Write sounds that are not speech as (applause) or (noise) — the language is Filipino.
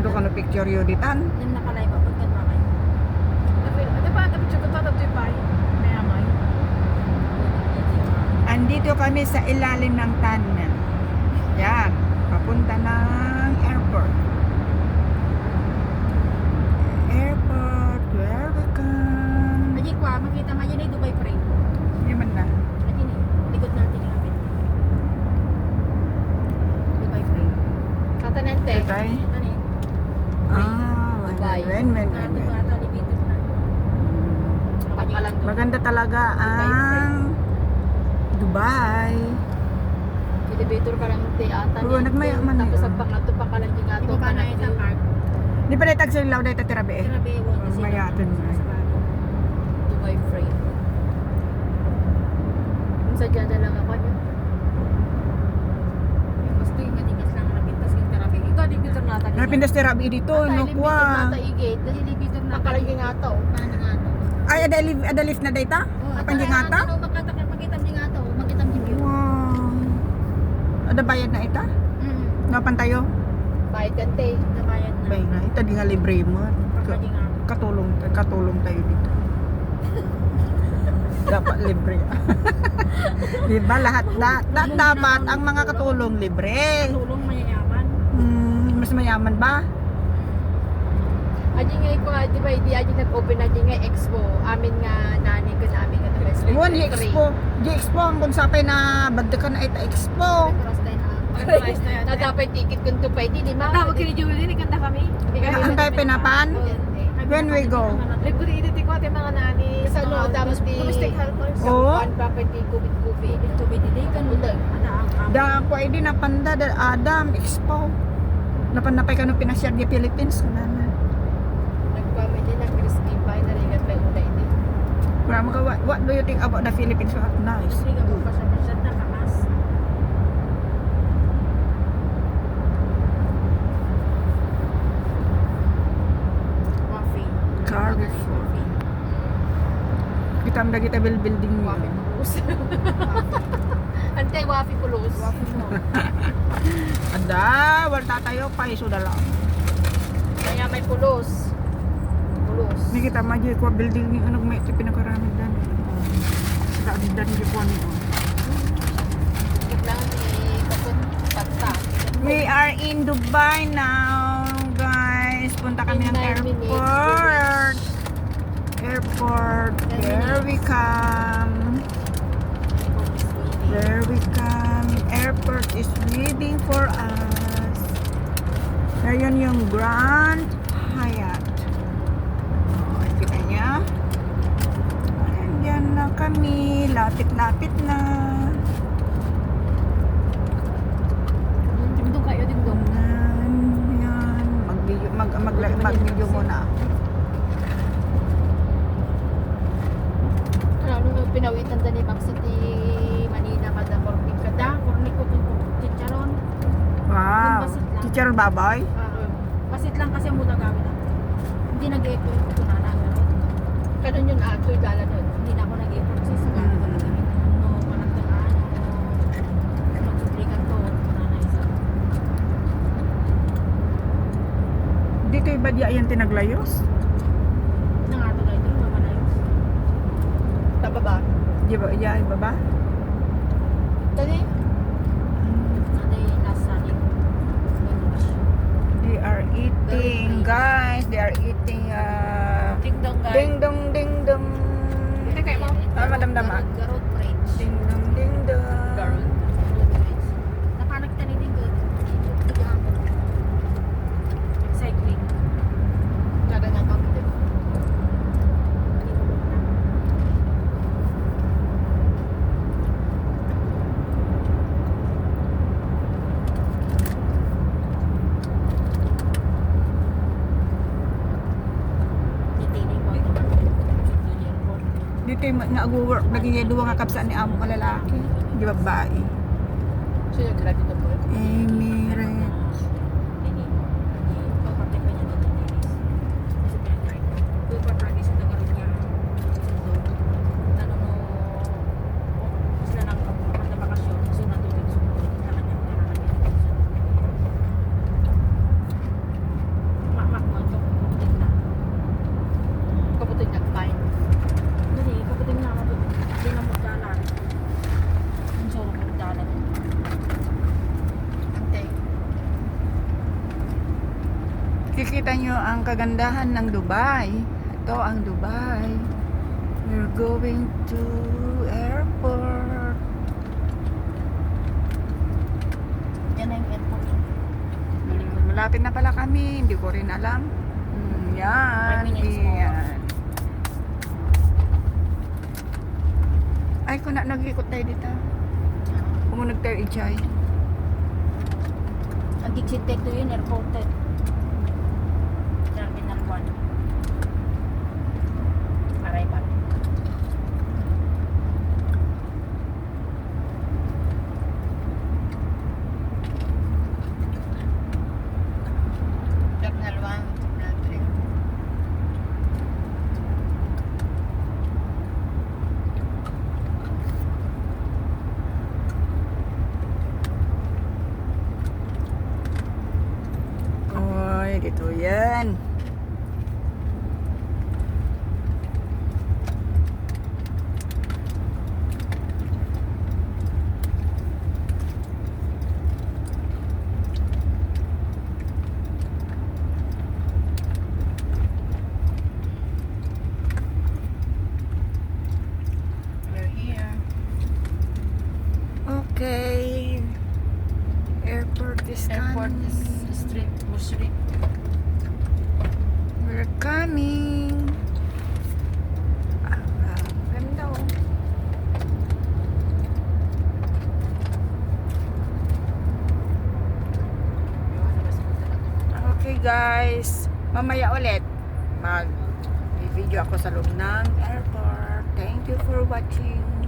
ado ka no picture yun ditan. Yung nakalay ba? Pagkat mamay. Tapi, ada pa, tapi cukup tatap tu pai. May amay. Andito kami sa ilalim ng tunnel. Yan, papunta ng airport. Airport, where we come. Aji kwa, makita mo yun ay Dubai frame. Hindi man na. Aji ni, likod natin yung apit. Dubai. Katanente. Ano yun? Ah, Dubai. Ito, libitin na. Pagkalang Maganda talaga ang Dubai. elevator ka lang te ata. Oo, nagmayaman na Tapos ang pangato pa kalang di nga Di to. ba ba na ito, Mark? Di pa na tag sa ilaw eh. Grabe, wag kasi. Mayaton mo. Sa bago. Dubai frame. Kung sadya na lang ako niya. Yung Gusto yung matigas lang ang napintas yung karabi. Ito, tayo. Napindas tirabi dito, no. Dali libitin na. Pakalang di nga to. Ay, ada lift, ada lift na data? Oh, Pandi nga to. Ada bayad na ita? Mm. Napan tayo? Bayad ka te. Nabayad na. Bay na, ita di nga libre mo. Katulong, katulong tayo dito. (laughs) dapat libre. (laughs) di ba lahat da, da- dapat ang mga katulong libre. Tulong mayayaman. Hmm, mas mayaman ba? Aji nga ko di ba di aji nag-open na di nga expo. Amin nga nani ko namin nga na best. One di expo, di expo ang konsapay na bagda ka na ita expo. Na. Dapat ticket kung pwede di ma. Tawag kini Julie, ni kanta kami. Ang tayo pinapan? When we go? Libre ito ko ate mga nani. Sa no tapos di Domestic helpers. Oo. Kuan pa pwede kubit kubit. Ito bidili kan Udag. Ada ang ang. Da pwede na panda da Adam expo. Napanapay ka no pinasyag di Philippines kana na. Nagpamit din ng crispy pie na ringat pa uday din. Kura mga what, what do you think about the Philippines? What nice. Sige mo pa sa masyad na kamas. Coffee. Carrefour. Kita mo kita build (laughs) building mo. Wafi pulos. Wafi pulos. (laughs) Ada, wala tayo pa iso dala. Kaya may pulos. Pulos. Ni kita maji ko building ni ano may ti pinakarami dan. Sa dan di ko ni. Kapon pagta. We are in Dubai now, guys. Punta kami ng airport. Airport. There we come. There we come. Airport is waiting for us. Ayun yung Grand Hyatt. Oh, kita niya. Ayan na kami. Lapit-lapit na. Teacher baboy. Ah, Basit lang kasi ang muna gawin natin. Hindi nag-echo ito na lang. Kanon yun ato dala nun. Hindi na ako nag-echo kasi sa gawin ko lang kami. No, walang tagaan. No, magsuplikan na isa. Dito iba di ayan tinaglayos. Nangato na ito, mamalayos. Taba ba? Di ba iya iba ba? Tani? They are eating, guys. They are eating uh, Dingdong guys. ding dong ding dong. Ito kayo mo? Ah, Madam Dama. Garot Bridge. Ding dong ding dong. Garot. Napanag ka ni Dingdong. Cycling. Kada nga kang Titinig mo. Yung nga work naging duwa nga kapsa ni amo nga lalaki. Di ba babae? Siya grabe na po. Emirates. Makikita nyo ang kagandahan ng Dubai. Ito ang Dubai. We're going to airport. Yan na yung airport. Hmm, Malapit na pala kami. Hindi ko rin alam. Yan. Five minutes more. Yan. Ay, kung na nag-ikot tayo dito. Kumunag tayo ichay. Ang exit to yun, airport eh. Oy, dito yan. We're here. Okay. Airport is Airport coming. is street, Bush Street. We're coming. Ah, ah. Okay guys, mamaya ulit mag video ako sa loob ng airport. Thank you for watching.